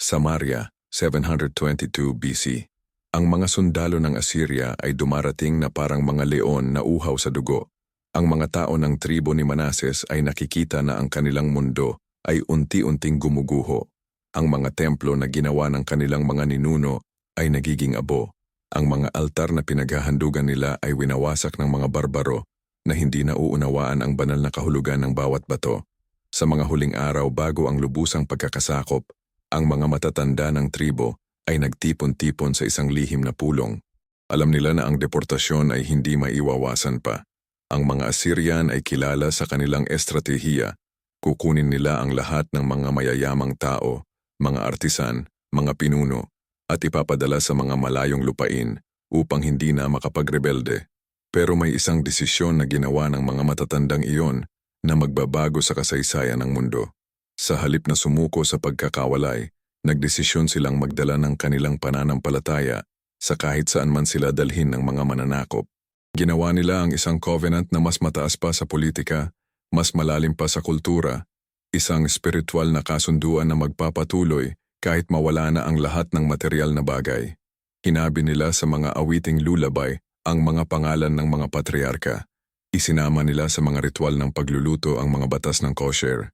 Samaria, 722 BC. Ang mga sundalo ng Assyria ay dumarating na parang mga leon na uhaw sa dugo. Ang mga tao ng tribo ni Manases ay nakikita na ang kanilang mundo ay unti-unting gumuguho. Ang mga templo na ginawa ng kanilang mga ninuno ay nagiging abo. Ang mga altar na pinaghahandugan nila ay winawasak ng mga barbaro na hindi nauunawaan ang banal na kahulugan ng bawat bato. Sa mga huling araw bago ang lubusang pagkakasakop, ang mga matatanda ng tribo ay nagtipon-tipon sa isang lihim na pulong. Alam nila na ang deportasyon ay hindi maiwawasan pa. Ang mga Assyrian ay kilala sa kanilang estratehiya. Kukunin nila ang lahat ng mga mayayamang tao, mga artisan, mga pinuno, at ipapadala sa mga malayong lupain upang hindi na makapagrebelde. Pero may isang desisyon na ginawa ng mga matatandang iyon na magbabago sa kasaysayan ng mundo. Sa halip na sumuko sa pagkakawalay, nagdesisyon silang magdala ng kanilang pananampalataya sa kahit saan man sila dalhin ng mga mananakop. Ginawa nila ang isang covenant na mas mataas pa sa politika, mas malalim pa sa kultura, isang spiritual na kasunduan na magpapatuloy kahit mawala na ang lahat ng material na bagay. Hinabi nila sa mga awiting lulabay ang mga pangalan ng mga patriarka. Isinama nila sa mga ritual ng pagluluto ang mga batas ng kosher.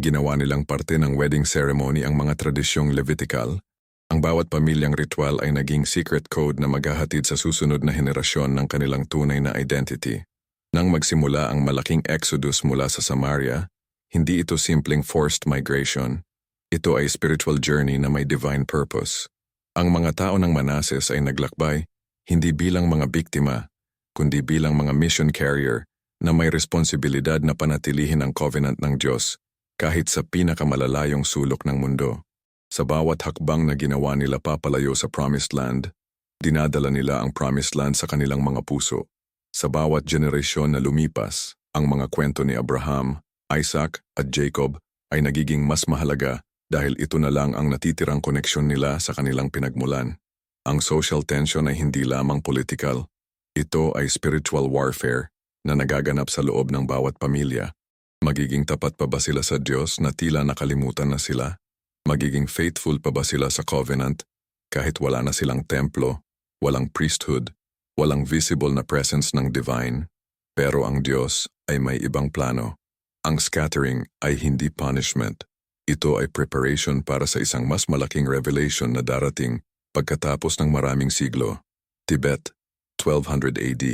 Ginawa nilang parte ng wedding ceremony ang mga tradisyong Levitical. Ang bawat pamilyang ritual ay naging secret code na maghahatid sa susunod na henerasyon ng kanilang tunay na identity. Nang magsimula ang malaking exodus mula sa Samaria, hindi ito simpleng forced migration. Ito ay spiritual journey na may divine purpose. Ang mga tao ng Manases ay naglakbay, hindi bilang mga biktima, kundi bilang mga mission carrier na may responsibilidad na panatilihin ang covenant ng Diyos kahit sa pinakamalalayong sulok ng mundo. Sa bawat hakbang na ginawa nila papalayo sa Promised Land, dinadala nila ang Promised Land sa kanilang mga puso. Sa bawat generasyon na lumipas, ang mga kwento ni Abraham, Isaac at Jacob ay nagiging mas mahalaga dahil ito na lang ang natitirang koneksyon nila sa kanilang pinagmulan. Ang social tension ay hindi lamang political. Ito ay spiritual warfare na nagaganap sa loob ng bawat pamilya. Magiging tapat pa ba sila sa Diyos na tila nakalimutan na sila? Magiging faithful pa ba sila sa covenant kahit wala na silang templo, walang priesthood, walang visible na presence ng divine? Pero ang Diyos ay may ibang plano. Ang scattering ay hindi punishment. Ito ay preparation para sa isang mas malaking revelation na darating pagkatapos ng maraming siglo. Tibet, 1200 AD.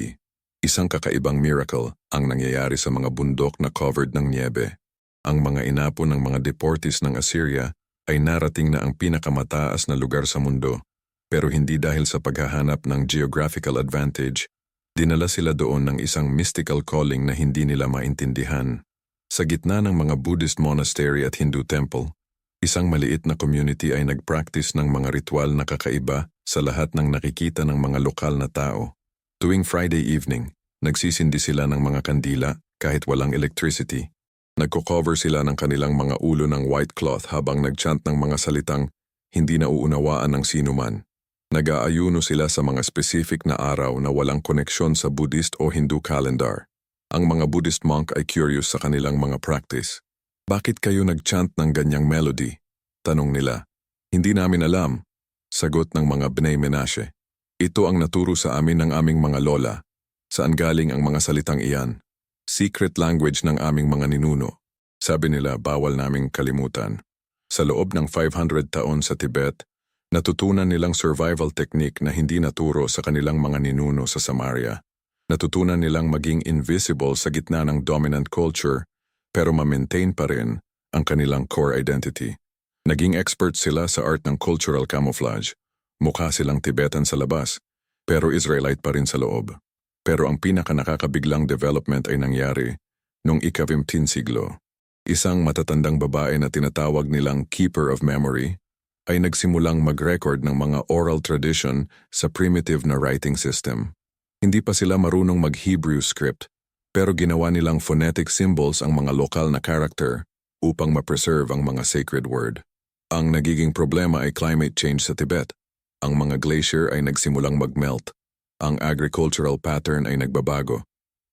Isang kakaibang miracle ang nangyayari sa mga bundok na covered ng niebe. Ang mga inapo ng mga deportees ng Assyria ay narating na ang pinakamataas na lugar sa mundo. Pero hindi dahil sa paghahanap ng geographical advantage, dinala sila doon ng isang mystical calling na hindi nila maintindihan. Sa gitna ng mga Buddhist monastery at Hindu temple, isang maliit na community ay nagpractice ng mga ritual na kakaiba sa lahat ng nakikita ng mga lokal na tao. Tuwing Friday evening, Nagsisindi sila ng mga kandila kahit walang electricity. Nagko-cover sila ng kanilang mga ulo ng white cloth habang nagchant ng mga salitang hindi nauunawaan ng sinuman. Nag-aayuno sila sa mga specific na araw na walang koneksyon sa Buddhist o Hindu calendar. Ang mga Buddhist monk ay curious sa kanilang mga practice. Bakit kayo nagchant ng ganyang melody? Tanong nila. Hindi namin alam. Sagot ng mga Bnei Menashe. Ito ang naturo sa amin ng aming mga lola. Saan galing ang mga salitang iyan? Secret language ng aming mga ninuno. Sabi nila bawal naming kalimutan. Sa loob ng 500 taon sa Tibet, natutunan nilang survival technique na hindi naturo sa kanilang mga ninuno sa Samaria. Natutunan nilang maging invisible sa gitna ng dominant culture pero ma-maintain pa rin ang kanilang core identity. Naging expert sila sa art ng cultural camouflage. Mukha silang Tibetan sa labas, pero Israelite pa rin sa loob. Pero ang pinakanakakabiglang development ay nangyari noong ikabimtin siglo. Isang matatandang babae na tinatawag nilang Keeper of Memory ay nagsimulang mag-record ng mga oral tradition sa primitive na writing system. Hindi pa sila marunong mag-Hebrew script, pero ginawa nilang phonetic symbols ang mga lokal na character upang ma-preserve ang mga sacred word. Ang nagiging problema ay climate change sa Tibet. Ang mga glacier ay nagsimulang mag-melt ang agricultural pattern ay nagbabago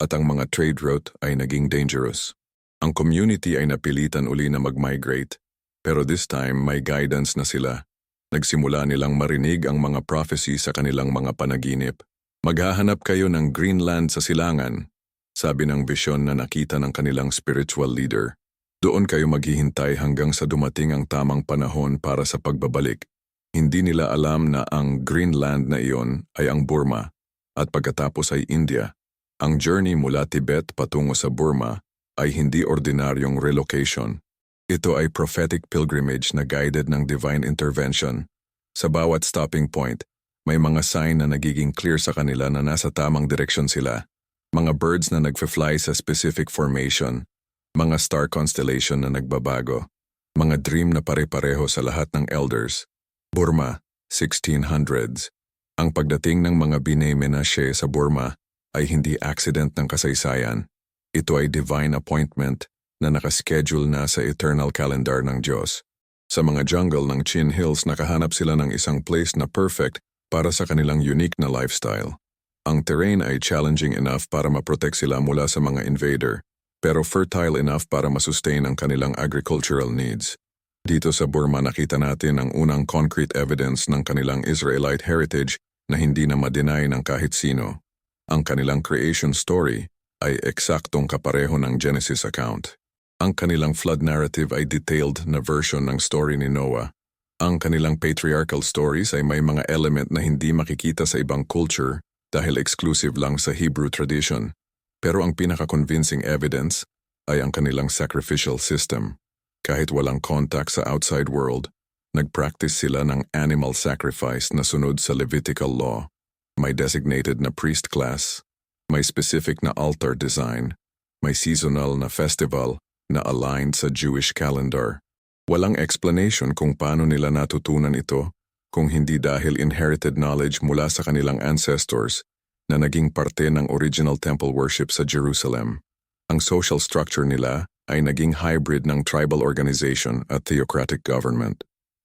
at ang mga trade route ay naging dangerous. Ang community ay napilitan uli na mag-migrate. Pero this time may guidance na sila. Nagsimula nilang marinig ang mga prophecy sa kanilang mga panaginip. Maghahanap kayo ng Greenland sa silangan, sabi ng vision na nakita ng kanilang spiritual leader. Doon kayo maghihintay hanggang sa dumating ang tamang panahon para sa pagbabalik. Hindi nila alam na ang Greenland na iyon ay ang Burma at pagkatapos ay India. Ang journey mula Tibet patungo sa Burma ay hindi ordinaryong relocation. Ito ay prophetic pilgrimage na guided ng divine intervention. Sa bawat stopping point, may mga sign na nagiging clear sa kanila na nasa tamang direksyon sila. Mga birds na nagfe-fly sa specific formation, mga star constellation na nagbabago, mga dream na pare-pareho sa lahat ng elders. Burma, 1600s. Ang pagdating ng mga Binay Menashe sa Burma ay hindi accident ng kasaysayan. Ito ay divine appointment na nakaschedule na sa eternal calendar ng Diyos. Sa mga jungle ng Chin Hills nakahanap sila ng isang place na perfect para sa kanilang unique na lifestyle. Ang terrain ay challenging enough para maprotect sila mula sa mga invader, pero fertile enough para masustain ang kanilang agricultural needs. Dito sa Burma nakita natin ang unang concrete evidence ng kanilang Israelite heritage na hindi na ma-deny ng kahit sino. Ang kanilang creation story ay eksaktong kapareho ng Genesis account. Ang kanilang flood narrative ay detailed na version ng story ni Noah. Ang kanilang patriarchal stories ay may mga element na hindi makikita sa ibang culture dahil exclusive lang sa Hebrew tradition. Pero ang pinaka-convincing evidence ay ang kanilang sacrificial system. Kahit walang contact sa outside world, nagpractice sila ng animal sacrifice na sunod sa Levitical law. May designated na priest class, may specific na altar design, may seasonal na festival na aligned sa Jewish calendar. Walang explanation kung paano nila natutunan ito kung hindi dahil inherited knowledge mula sa kanilang ancestors na naging parte ng original temple worship sa Jerusalem. Ang social structure nila ay naging hybrid ng tribal organization at theocratic government.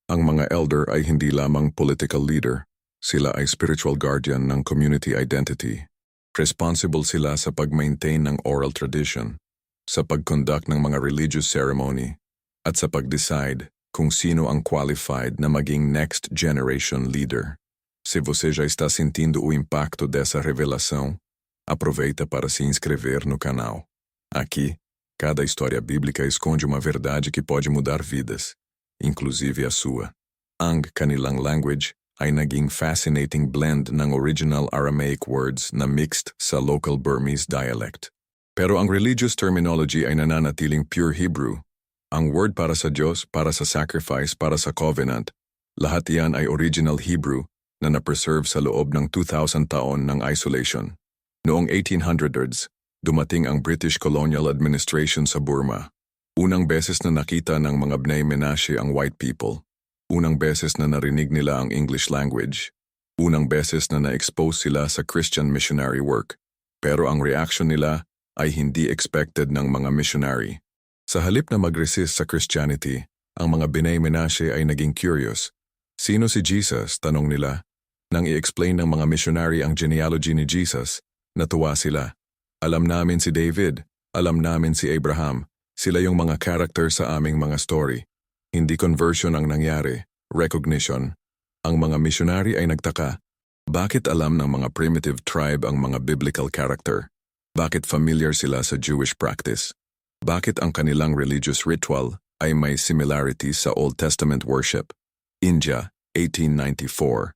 Ang mga elder ay hindi lamang political leader, sila ay spiritual guardian ng community identity. Responsible sila sa pag-maintain ng oral tradition, sa pag-conduct ng mga religious ceremony, at sa pag-decide kung sino ang qualified na maging next generation leader. Se você já está sentindo o impacto dessa revelação, aproveita para se inscrever no canal. Aqui, Cada história bíblica esconde uma verdade que pode mudar vidas, inclusive a sua. Ang Kanilang language ay naging fascinating blend ng original Aramaic words na mixed sa local Burmese dialect. Pero ang religious terminology ay nananatiling pure Hebrew. Ang word para sa Diyos, para sa sacrifice, para sa covenant, lahat iyan ay original Hebrew na na-preserve sa loob ng 2,000 taon ng isolation. Noong 1800s, dumating ang British Colonial Administration sa Burma. Unang beses na nakita ng mga Bnei Menashe ang white people. Unang beses na narinig nila ang English language. Unang beses na na-expose sila sa Christian missionary work. Pero ang reaction nila ay hindi expected ng mga missionary. Sa halip na mag-resist sa Christianity, ang mga Bnei Menashe ay naging curious. Sino si Jesus? Tanong nila. Nang i-explain ng mga missionary ang genealogy ni Jesus, natuwa sila. Alam namin si David, alam namin si Abraham, sila yung mga character sa aming mga story. Hindi conversion ang nangyari, recognition. Ang mga missionary ay nagtaka. Bakit alam ng mga primitive tribe ang mga biblical character? Bakit familiar sila sa Jewish practice? Bakit ang kanilang religious ritual ay may similarities sa Old Testament worship? India, 1894.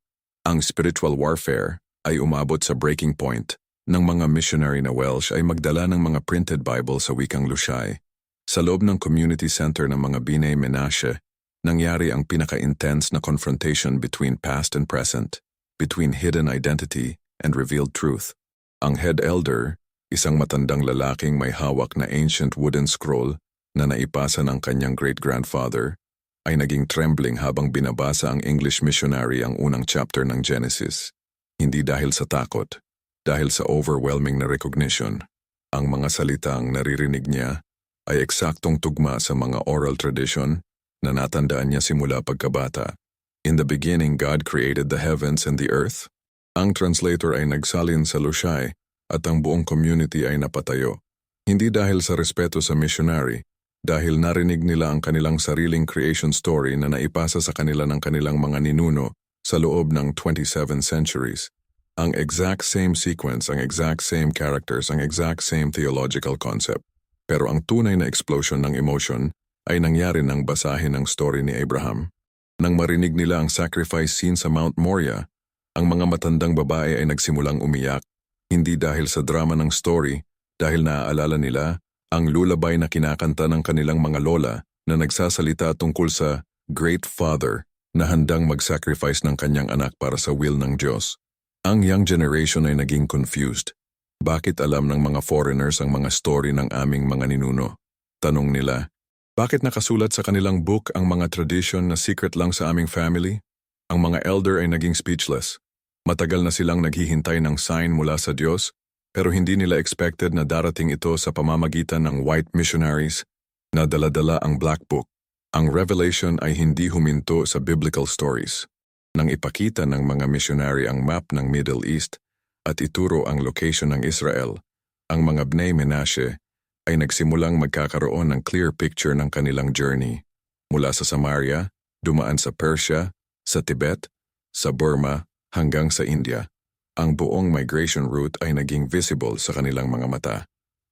Ang spiritual warfare ay umabot sa breaking point ng mga missionary na Welsh ay magdala ng mga printed Bible sa wikang Lushay. Sa loob ng community center ng mga Binay Menashe, nangyari ang pinaka-intense na confrontation between past and present, between hidden identity and revealed truth. Ang head elder, isang matandang lalaking may hawak na ancient wooden scroll na naipasa ng kanyang great-grandfather, ay naging trembling habang binabasa ang English missionary ang unang chapter ng Genesis. Hindi dahil sa takot, dahil sa overwhelming na recognition, ang mga salitang naririnig niya ay eksaktong tugma sa mga oral tradition na natandaan niya simula pagkabata. In the beginning, God created the heavens and the earth. Ang translator ay nagsalin sa Lushay at ang buong community ay napatayo. Hindi dahil sa respeto sa missionary, dahil narinig nila ang kanilang sariling creation story na naipasa sa kanila ng kanilang mga ninuno sa loob ng 27 centuries. Ang exact same sequence, ang exact same characters, ang exact same theological concept. Pero ang tunay na explosion ng emotion ay nangyari nang basahin ang story ni Abraham. Nang marinig nila ang sacrifice scene sa Mount Moriah, ang mga matandang babae ay nagsimulang umiyak, hindi dahil sa drama ng story, dahil naaalala nila ang lulabay na kinakanta ng kanilang mga lola na nagsasalita tungkol sa Great Father na handang mag-sacrifice ng kanyang anak para sa will ng Diyos. Ang young generation ay naging confused. Bakit alam ng mga foreigners ang mga story ng aming mga ninuno? Tanong nila, bakit nakasulat sa kanilang book ang mga tradition na secret lang sa aming family? Ang mga elder ay naging speechless. Matagal na silang naghihintay ng sign mula sa Diyos, pero hindi nila expected na darating ito sa pamamagitan ng white missionaries na daladala ang Black Book. Ang revelation ay hindi huminto sa biblical stories. Nang ipakita ng mga missionary ang map ng Middle East at ituro ang location ng Israel, ang mga Bnei Menashe ay nagsimulang magkakaroon ng clear picture ng kanilang journey. Mula sa Samaria, dumaan sa Persia, sa Tibet, sa Burma, hanggang sa India. Ang buong migration route ay naging visible sa kanilang mga mata.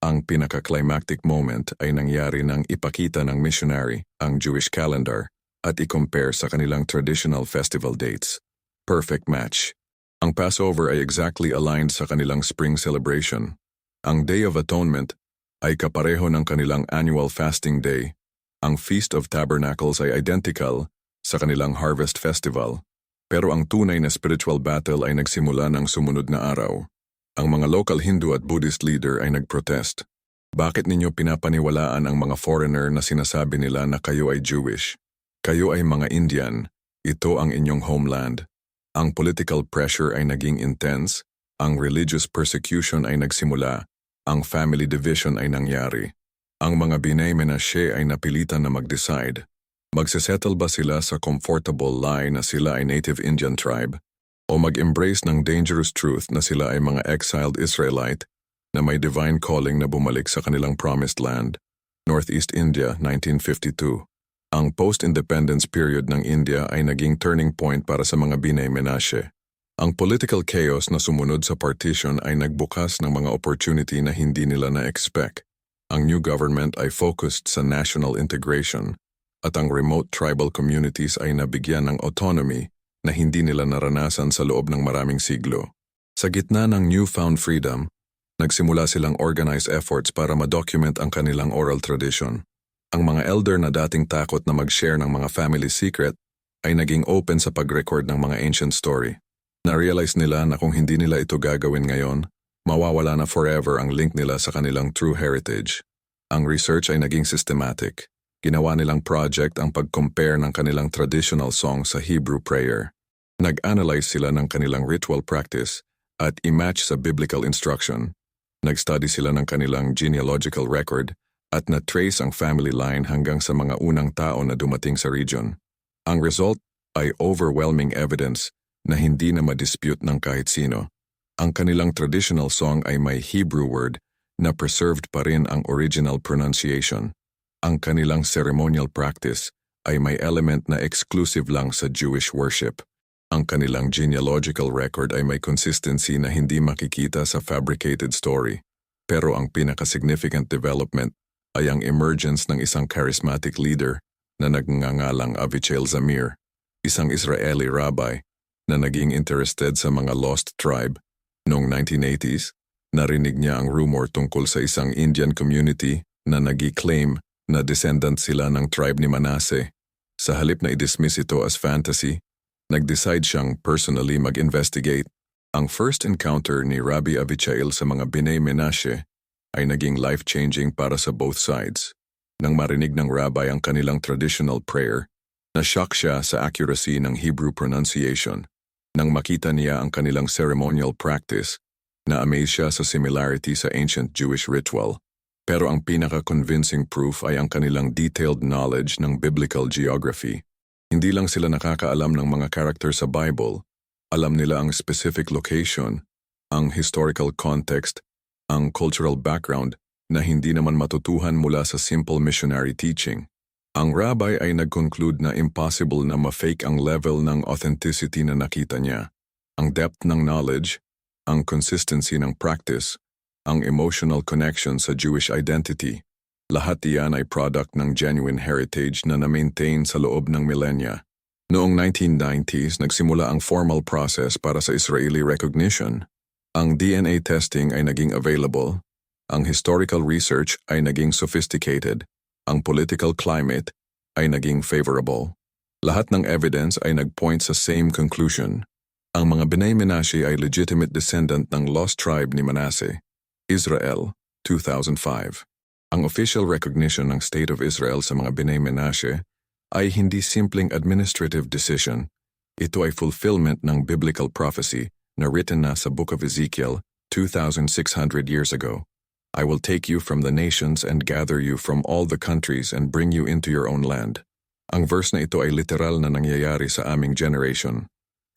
Ang pinaka-climactic moment ay nangyari nang ipakita ng missionary ang Jewish calendar at i-compare sa kanilang traditional festival dates. Perfect match. Ang Passover ay exactly aligned sa kanilang spring celebration. Ang Day of Atonement ay kapareho ng kanilang annual fasting day. Ang Feast of Tabernacles ay identical sa kanilang Harvest Festival. Pero ang tunay na spiritual battle ay nagsimula ng sumunod na araw. Ang mga local Hindu at Buddhist leader ay nagprotest. Bakit ninyo pinapaniwalaan ang mga foreigner na sinasabi nila na kayo ay Jewish? Kayo ay mga Indian, ito ang inyong homeland. Ang political pressure ay naging intense, ang religious persecution ay nagsimula, ang family division ay nangyari. Ang mga Binay Menashe ay napilitan na mag-decide. Magsesettle ba sila sa comfortable lie na sila ay native Indian tribe? O mag-embrace ng dangerous truth na sila ay mga exiled Israelite na may divine calling na bumalik sa kanilang promised land? Northeast India, 1952 ang post-independence period ng India ay naging turning point para sa mga Binay Menashe. Ang political chaos na sumunod sa partition ay nagbukas ng mga opportunity na hindi nila na-expect. Ang new government ay focused sa national integration at ang remote tribal communities ay nabigyan ng autonomy na hindi nila naranasan sa loob ng maraming siglo. Sa gitna ng newfound freedom, nagsimula silang organized efforts para ma-document ang kanilang oral tradition. Ang mga elder na dating takot na mag-share ng mga family secret ay naging open sa pag-record ng mga ancient story. Na-realize nila na kung hindi nila ito gagawin ngayon, mawawala na forever ang link nila sa kanilang true heritage. Ang research ay naging systematic. Ginawa nilang project ang pag-compare ng kanilang traditional song sa Hebrew prayer. Nag-analyze sila ng kanilang ritual practice at i-match sa biblical instruction. Nag-study sila ng kanilang genealogical record at na-trace ang family line hanggang sa mga unang tao na dumating sa region. Ang result ay overwhelming evidence na hindi na madispute ng kahit sino. Ang kanilang traditional song ay may Hebrew word na preserved pa rin ang original pronunciation. Ang kanilang ceremonial practice ay may element na exclusive lang sa Jewish worship. Ang kanilang genealogical record ay may consistency na hindi makikita sa fabricated story. Pero ang pinaka-significant development ay ang emergence ng isang charismatic leader na nagngangalang Avichail Zamir, isang Israeli rabbi na naging interested sa mga lost tribe. Noong 1980s, narinig niya ang rumor tungkol sa isang Indian community na nag-claim na descendant sila ng tribe ni Manasseh. Sa halip na i-dismiss ito as fantasy, nag-decide siyang personally mag-investigate. Ang first encounter ni Rabbi Avichail sa mga B'nai Menashe ay naging life-changing para sa both sides. Nang marinig ng rabbi ang kanilang traditional prayer, na-shock siya sa accuracy ng Hebrew pronunciation. Nang makita niya ang kanilang ceremonial practice, na-amaze siya sa similarity sa ancient Jewish ritual. Pero ang pinaka-convincing proof ay ang kanilang detailed knowledge ng biblical geography. Hindi lang sila nakakaalam ng mga character sa Bible, alam nila ang specific location, ang historical context, ang cultural background na hindi naman matutuhan mula sa simple missionary teaching. Ang rabbi ay nag-conclude na impossible na ma-fake ang level ng authenticity na nakita niya. Ang depth ng knowledge, ang consistency ng practice, ang emotional connection sa Jewish identity. Lahat iyan ay product ng genuine heritage na na-maintain sa loob ng millennia. Noong 1990s, nagsimula ang formal process para sa Israeli recognition. Ang DNA testing ay naging available, ang historical research ay naging sophisticated, ang political climate ay naging favorable. Lahat ng evidence ay nagpoint sa same conclusion. Ang mga B'nai Menashe ay legitimate descendant ng lost tribe ni Manasseh, Israel, 2005. Ang official recognition ng State of Israel sa mga B'nai Menashe ay hindi simpleng administrative decision. Ito ay fulfillment ng biblical prophecy na written na sa Book of Ezekiel 2,600 years ago. I will take you from the nations and gather you from all the countries and bring you into your own land. Ang verse na ito ay literal na nangyayari sa aming generation.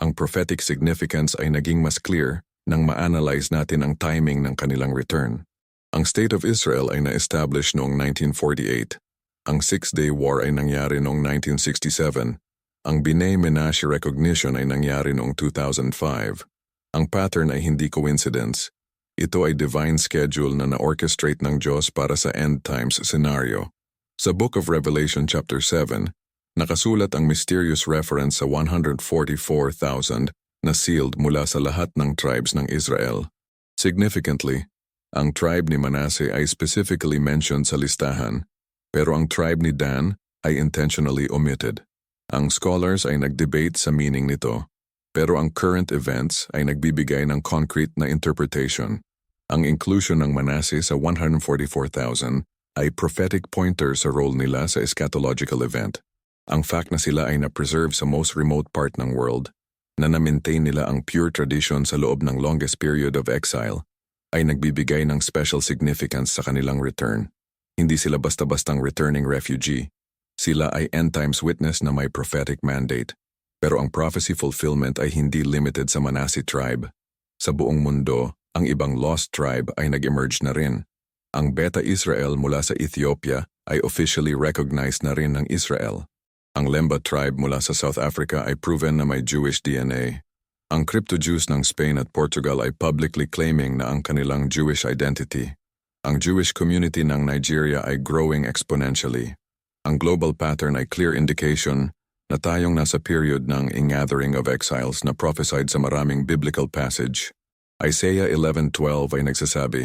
Ang prophetic significance ay naging mas clear nang ma-analyze natin ang timing ng kanilang return. Ang State of Israel ay na-establish noong 1948 ang Six-Day War ay nangyari noong 1967. Ang Binay Menashe recognition ay nangyari noong 2005. Ang pattern ay hindi coincidence. Ito ay divine schedule na na-orchestrate ng Diyos para sa end times scenario. Sa Book of Revelation chapter 7, nakasulat ang mysterious reference sa 144,000 na sealed mula sa lahat ng tribes ng Israel. Significantly, ang tribe ni Manasseh ay specifically mentioned sa listahan pero ang tribe ni Dan ay intentionally omitted. Ang scholars ay nagdebate sa meaning nito, pero ang current events ay nagbibigay ng concrete na interpretation. Ang inclusion ng Manasseh sa 144,000 ay prophetic pointer sa role nila sa eschatological event. Ang fact na sila ay na-preserve sa most remote part ng world, na na-maintain nila ang pure tradition sa loob ng longest period of exile, ay nagbibigay ng special significance sa kanilang return. Hindi sila basta-bastang returning refugee. Sila ay end times witness na may prophetic mandate. Pero ang prophecy fulfillment ay hindi limited sa Manasi tribe. Sa buong mundo, ang ibang lost tribe ay nag-emerge na rin. Ang Beta Israel mula sa Ethiopia ay officially recognized na rin ng Israel. Ang Lemba tribe mula sa South Africa ay proven na may Jewish DNA. Ang crypto-Jews ng Spain at Portugal ay publicly claiming na ang kanilang Jewish identity. Ang Jewish community ng Nigeria ay growing exponentially. Ang global pattern ay clear indication na tayong nasa period ng ingathering of exiles na prophesied sa maraming biblical passage. Isaiah 11.12 ay nagsasabi,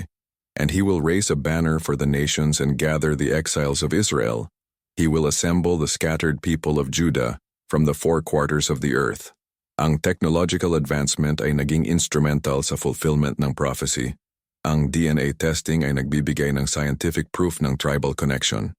And he will raise a banner for the nations and gather the exiles of Israel. He will assemble the scattered people of Judah from the four quarters of the earth. Ang technological advancement ay naging instrumental sa fulfillment ng prophecy. Ang DNA testing ay nagbibigay ng scientific proof ng tribal connection.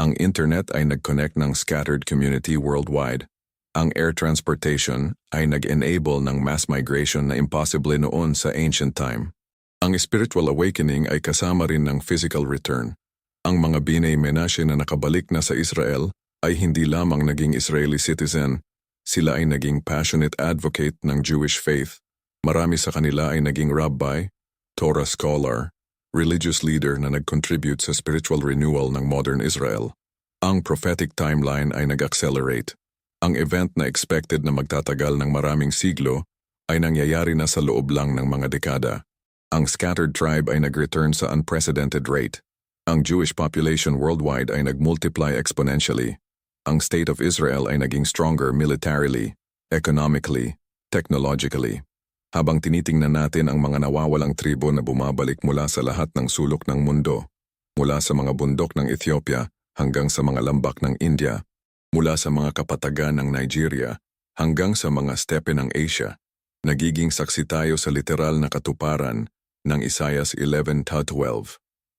Ang internet ay nag-connect ng scattered community worldwide. Ang air transportation ay nag-enable ng mass migration na impossible noon sa ancient time. Ang spiritual awakening ay kasama rin ng physical return. Ang mga Binay Menashe na nakabalik na sa Israel ay hindi lamang naging Israeli citizen, sila ay naging passionate advocate ng Jewish faith. Marami sa kanila ay naging rabbi, Torah scholar, religious leader na nag-contribute sa spiritual renewal ng modern Israel. Ang prophetic timeline ay nag-accelerate. Ang event na expected na magtatagal ng maraming siglo ay nangyayari na sa loob lang ng mga dekada. Ang scattered tribe ay nag-return sa unprecedented rate. Ang Jewish population worldwide ay nag-multiply exponentially. Ang State of Israel ay naging stronger militarily, economically, technologically. Habang tinitingnan natin ang mga nawawalang tribo na bumabalik mula sa lahat ng sulok ng mundo, mula sa mga bundok ng Ethiopia hanggang sa mga lambak ng India, mula sa mga kapatagan ng Nigeria hanggang sa mga stepe ng Asia, nagiging saksi tayo sa literal na katuparan ng Isaias 11.12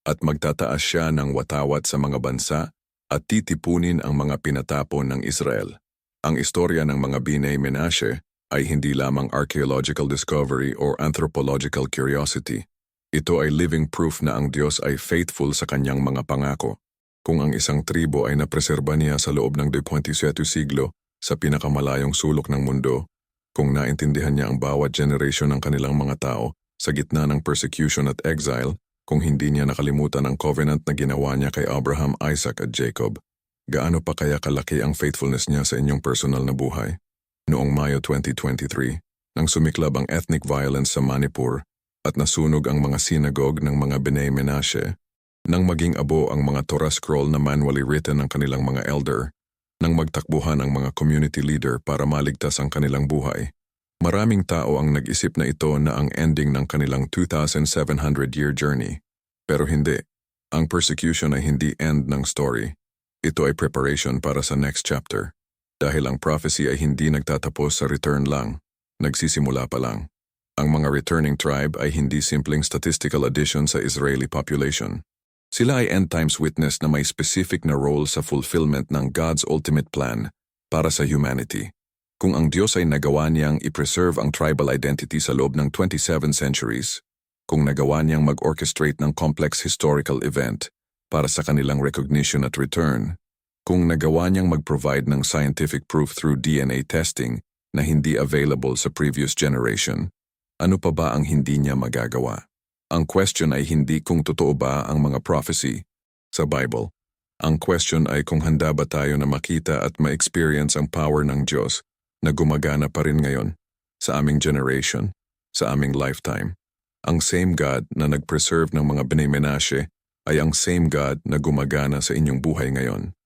at magtataas siya ng watawat sa mga bansa at titipunin ang mga pinatapon ng Israel. Ang istorya ng mga Binay Menashe ay hindi lamang archaeological discovery or anthropological curiosity. Ito ay living proof na ang Diyos ay faithful sa kanyang mga pangako. Kung ang isang tribo ay napreserba niya sa loob ng 27 siglo sa pinakamalayong sulok ng mundo, kung naintindihan niya ang bawat generation ng kanilang mga tao sa gitna ng persecution at exile, Kung hindi niya nakalimutan ang covenant na ginawa niya kay Abraham, Isaac at Jacob, gaano pa kaya kalaki ang faithfulness niya sa inyong personal na buhay? Noong Mayo 2023, nang sumiklab ang ethnic violence sa Manipur at nasunog ang mga sinagog ng mga B'nai Menashe, nang maging abo ang mga Torah scroll na manually written ng kanilang mga elder, nang magtakbuhan ang mga community leader para maligtas ang kanilang buhay, maraming tao ang nag-isip na ito na ang ending ng kanilang 2,700-year journey. Pero hindi. Ang persecution ay hindi end ng story. Ito ay preparation para sa next chapter. Dahil ang prophecy ay hindi nagtatapos sa return lang, nagsisimula pa lang. Ang mga returning tribe ay hindi simpleng statistical addition sa Israeli population. Sila ay end times witness na may specific na role sa fulfillment ng God's ultimate plan para sa humanity. Kung ang Diyos ay nagawa niyang i-preserve ang tribal identity sa loob ng 27 centuries, kung nagawa niyang mag-orchestrate ng complex historical event para sa kanilang recognition at return, kung nagawa niyang mag-provide ng scientific proof through DNA testing na hindi available sa previous generation, ano pa ba ang hindi niya magagawa? Ang question ay hindi kung totoo ba ang mga prophecy sa Bible. Ang question ay kung handa ba tayo na makita at ma-experience ang power ng Diyos na gumagana pa rin ngayon sa aming generation, sa aming lifetime. Ang same God na nag-preserve ng mga B'nai Menashe ay ang same God na gumagana sa inyong buhay ngayon.